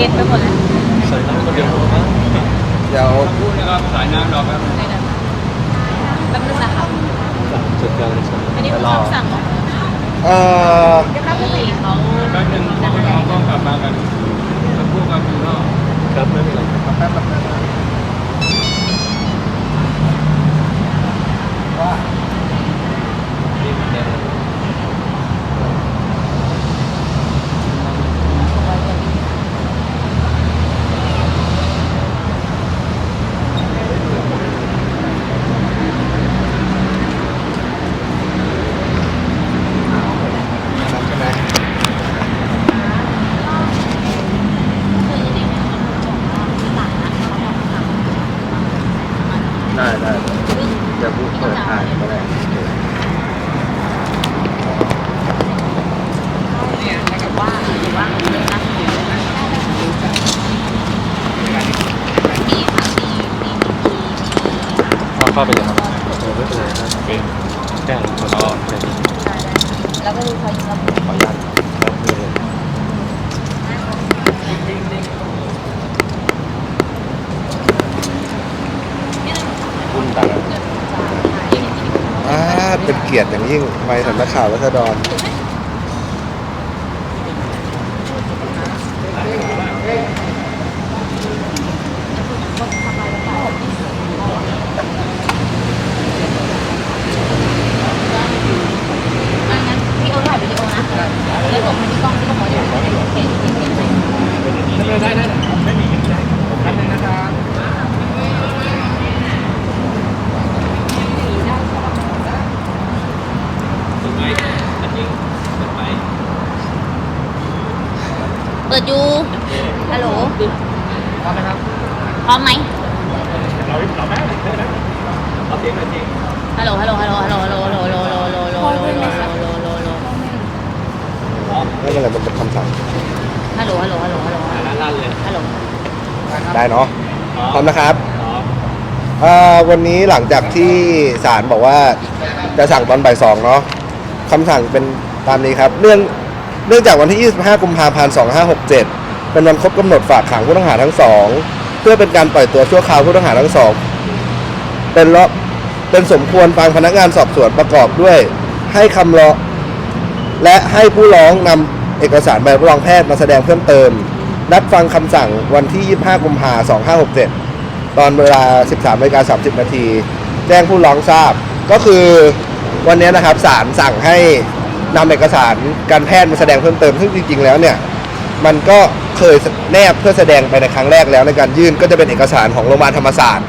ย็นไปหมดเลยใส่น้ำคนเดียวมั้งเดี๋ยวพูดนะครับสายน้ำรอแป๊บนึงในนั้นแป๊บนึงนะคะจุดยังเลยใช่ไหมอันนี้คือคำสั่งของเอ่อที่เขาแป๊บนึงพวกเราต้องกลับมากันสักครู่ครับคุณพ่อครับไม่เป็นไรครับแป๊บแป๊บแป๊บว่า นี่มันแดง น้ำใช่ไหม ได้ได้เดี๋ยวพูดเปิดถ่ายก็ได้ ว่าหรือว่าเรื่องนั้นอยู่ในนั้นมีค่ะมีมี เข้าเข้าไปเลยครับเออไม่ เป็นไรนะเป็นแก้งแล้วก็แค่นี้แล้วก็ดูเขายิงแล้วขออนุญาตครับนี่เลยพุ่นตาอ่าเป็นเกียรติอย่างยิ่งไปสำนักข่าวรัษฎร งั้นพี่โอถ่ายวิดีโอนะแล้วส่งมาที่กล้องที่กล้องเดี๋ยวเห็นเห็นเห็นเห็น ได้ได้ได้ไม่มีได้แป๊บนึงนะครับถูกไหมอันนี้เปิดไหม เปิดอยู่ฮัลโหลพร้อมนะครับพร้อมไหมเราเราแม่เลยนะเอาเสียงหน่อยจริงฮัลโหลฮัลโหลฮัลโหลฮัลโหลฮัลโหลฮัลโหลฮัลโหลฮัลโหลฮัลโหลฮัลโหลฮัลโหลฮัลโหลฮัลโหลฮัลโหลพร้อมไม่เป็นไรมันเป็นคำสั่งฮัลโหลฮัลโหลฮัลโหลฮัลโหลลั่นเลยฮัลโหลได้เนาะพร้อมนะครับพร้อมเอ่อวันนี้หลังจากที่ศาลบอกว่าจะสั่งตอนบ่ายสองเนาะคำสั่งเป็นตามนี้ครับ เรื่อง เนื่องจากวันที่ 25 กุมภาพันธ์ 2567 เป็นวันครบกำหนดฝากขังผู้ต้องหาทั้งสอง เพื่อเป็นการปล่อยตัวชั่วคราวผู้ต้องหาทั้งสอง เป็นละเป็นสมควรฟังพนักงานสอบสวนประกอบด้วย ให้คำร้องและให้ผู้ร้องนำเอกสารใบรับรองแพทย์มาแสดงเพิ่มเติม นัดฟังคำสั่งวันที่ 25 กุมภาพันธ์ 2567 ตอนเวลา 13นาฬิกา30 นาที แจ้งผู้ร้องทราบ ก็คือวันนี้นะครับศาลสั่งให้ นำเอกสารการแพทย์มาแสดงเพิ่มเติมซึ่งจริง ๆ แล้วเนี่ยมันก็เคยแนบเพื่อแสดงไปในครั้งแรกแล้วในการยื่นก็จะเป็นเอกสารของโรงพยาบาลธรรมศาสตร์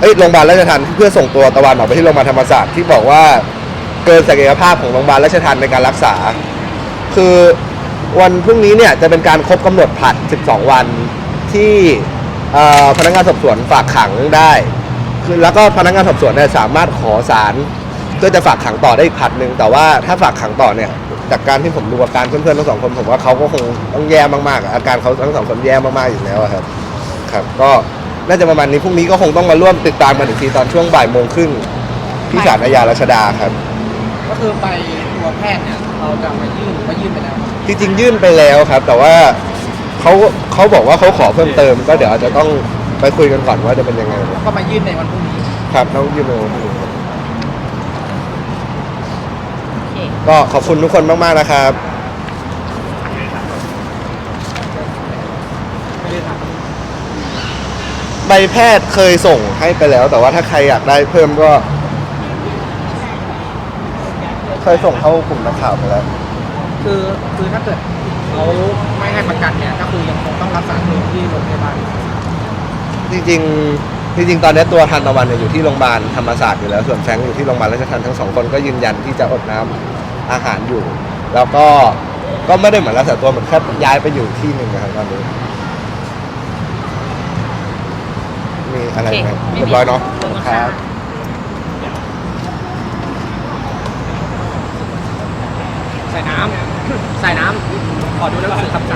เอ้ยโรงพยาบาลราชทัณฑ์เพื่อส่งตัวตะวันออกไปที่โรงพยาบาลธรรมศาสตร์ที่บอกว่าเกินศักยภาพของโรงพยาบาลราชทัณฑ์ในการรักษา คือวันพรุ่งนี้เนี่ยจะเป็นการครบกำหนดผัด 12 วันที่เอ่อพนักงานสอบสวนฝากขังได้คือแล้วก็พนักงานสอบสวนเนี่ยสามารถขอศาล เพื่อจะฝากขังต่อได้อีกผัดหนึ่งแต่ว่าถ้าฝากขังต่อเนี่ยจากการที่ผมดูอาการเพื่อนๆทั้งสองคนผมว่าเขาก็คงต้องแย่มากๆอะอาการเขาทั้งสองคนแย่มากๆอยู่แล้วอะครับครับก็น่าจะประมาณนี้พรุ่งนี้ก็คงต้องมาร่วมติดตามกันอีกทีตอนช่วงบ่ายโมงครึ่งที่ศาลอาญารัชดาครับ ก็คือไปตัวแพทย์เนี่ยเราจะมายื่นหรือว่ายื่นไปแล้วครับจริงๆยื่นไปแล้วครับ แต่ว่าเขาเขาบอกว่าเขาขอเพิ่มเติม ก็เดี๋ยวอาจจะต้องไปคุยกันก่อนว่าจะเป็นยังไงก็มายื่นในวันพรุ่งนี้ ครับต้องยื่นในวันพรุ่งนี้ครับ โอเค ก็ขอบคุณทุกคนมาก ๆ นะครับไม่ได้ทใบแพทย์เคยส่งให้ไปแล้ว แต่ว่าถ้าใครอยากได้เพิ่มก็ เคยส่งเข้ากลุ่มนักข่าวไปแล้วำคือคือถ้าเกิดเขาไม่ให้ประกันเนี่ยก็คือยังคงต้องรักษาตัวที่โรงพยาบาลจริงๆ จริง ๆ ตอนนี้ตัวทันตะวันเนี่ยอยู่ที่โรงพยาบาลธรรมศาสตร์อยู่แล้ว ส่วนแฟรงค์อยู่ที่โรงพยาบาลราชทัณฑ์ทั้งสองคนก็ยืนยันที่จะอดน้ำ อาหารอยู่ แล้วก็ก็ไม่ได้เหมือนรักษาตัวเหมือนแค่ย้ายไปอยู่ที่หนึ่งนะครับตอนนี้มีอะไรไหมเรียบร้อยเนาะครับใส่น้ำใส่น้ำขอดูหนังสือคำสั่ง